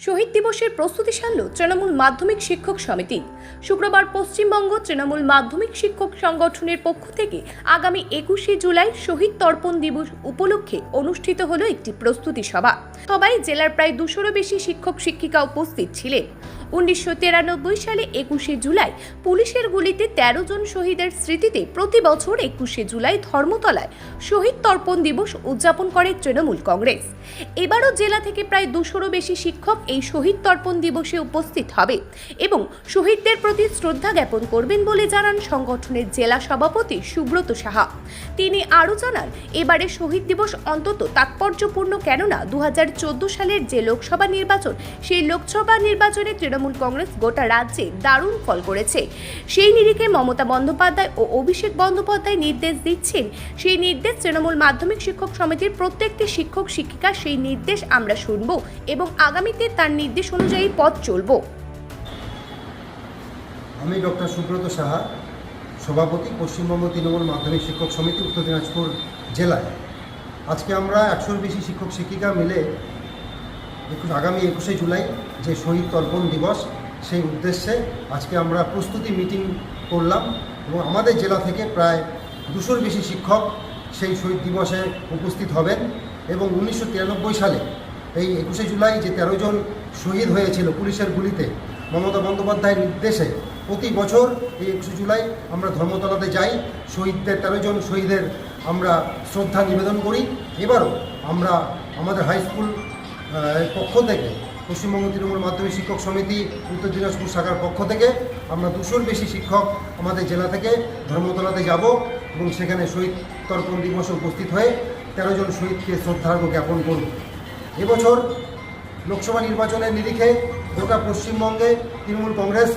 শহীদ দিবসের প্রস্তুতি সারল তৃণমূল মাধ্যমিক শিক্ষক সমিতি। শুক্রবার পশ্চিমবঙ্গ তৃণমূল মাধ্যমিক শিক্ষক সংগঠনের পক্ষ থেকে আগামী একুশে জুলাই শহীদ তর্পণ দিবস উপলক্ষে অনুষ্ঠিত হলো একটি প্রস্তুতি সভা। সবাই জেলার প্রায় দুশোরও বেশি শিক্ষক শিক্ষিকা উপস্থিত ছিলেন। উনিশশো তিরানব্বই সালে একুশে জুলাই পুলিশের গুলিতে তেরো জন শহীদের স্মৃতিতে প্রতি বছর একুশে জুলাই ধর্মতলায় শহীদ তর্পণ দিবস উদযাপন করে তৃণমূল কংগ্রেস। এবারও জেলা থেকে প্রায় দুশোরও বেশি শিক্ষক এই শহীদ তর্পণ দিবসে উপস্থিত হবে এবং শহীদদের প্রতি শ্রদ্ধা জ্ঞাপন করবেন বলে জানান সংগঠনের জেলা সভাপতি সুব্রত সাহা। তিনি আরও জানান, এবারে শহীদ দিবস অন্তত তাৎপর্যপূর্ণ কেননা দু হাজার চোদ্দ সালের যে লোকসভা নির্বাচন, সেই লোকসভা নির্বাচনে তৃণমূল কংগ্রেস গোটা রাজ্যে দারুণ ফল করেছে। সেই নিরিখে মমতা বন্দ্যোপাধ্যায় ও অভিষেক বন্দ্যোপাধ্যায় নির্দেশ দিচ্ছেন। সেই নির্দেশ তৃণমূল মাধ্যমিক শিক্ষক সমিতির প্রত্যেকটি শিক্ষক শিক্ষিকা সেই নির্দেশ আমরা শুনব এবং আগামীতে তার নির্দেশ অনুযায়ী পথ চলব। আমি ডক্টর সুব্রত সাহা, সভাপতি, পশ্চিমবঙ্গ তৃণমূল মাধ্যমিক শিক্ষক সমিতি, উত্তর দিনাজপুর জেলায়। আজকে আমরা একশোর বেশি শিক্ষক শিক্ষিকা মিলে একুশ আগামী একুশে জুলাই যে শহীদ তর্পণ দিবস, সেই উদ্দেশ্যে আজকে আমরা প্রস্তুতি মিটিং করলাম এবং আমাদের জেলা থেকে প্রায় দুশোর বেশি শিক্ষক সেই শহীদ দিবসে উপস্থিত হবেন এবং উনিশশো তিরানব্বই সালে এই একুশে জুলাই যে তেরো জন শহীদ হয়েছিল পুলিশের গুলিতে, মমতা বন্দ্যোপাধ্যায়ের নির্দেশে প্রতি বছর এই একুশে জুলাই আমরা ধর্মতলাতে যাই, শহীদদের তেরো জন শহীদের আমরা শ্রদ্ধা নিবেদন করি। এবারও আমরা আমাদের হাই স্কুল পক্ষ থেকে পশ্চিমবঙ্গ তৃণমূল মাধ্যমিক শিক্ষক সমিতি, উত্তর দিনাজপুর শাখার পক্ষ থেকে আমরা দুশোর বেশি শিক্ষক আমাদের জেলা থেকে ধর্মতলাতে যাব এবং সেখানে শহীদ তর্পণ দিবসে উপস্থিত হয়ে তেরো জন শহীদকে শ্রদ্ধার্ঘ্য জ্ঞাপন করব। এবছর লোকসভা নির্বাচনের নিরিখে গোটা পশ্চিমবঙ্গে তৃণমূল কংগ্রেস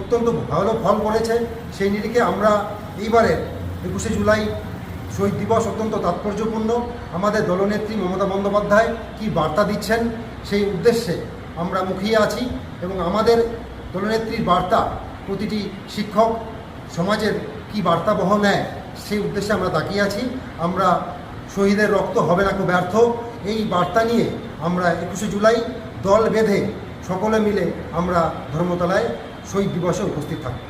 অত্যন্ত ভালো ফল করেছে। সেই নিরিখে আমরা এইবারের একুশে জুলাই শহীদ দিবস অত্যন্ত তাৎপর্যপূর্ণ। আমাদের দলনেত্রী মমতা বন্দ্যোপাধ্যায় কি বার্তা দিচ্ছেন সেই উদ্দেশ্যে আমরা মুখিয়ে আছি এবং আমাদের দলনেত্রীর বার্তা প্রতিটি শিক্ষক সমাজের কি বার্তা বহ নেয় সেই উদ্দেশ্যে আমরা তাকিয়ে আছি। আমরা শহীদের রক্ত হবে না, খুব ব্যর্থ। এই বার্তা নিয়ে আমরা একুশে জুলাই দল বেঁধে সকলে মিলে আমরা ধর্মতলায় শহীদ দিবসে উপস্থিত থাকব।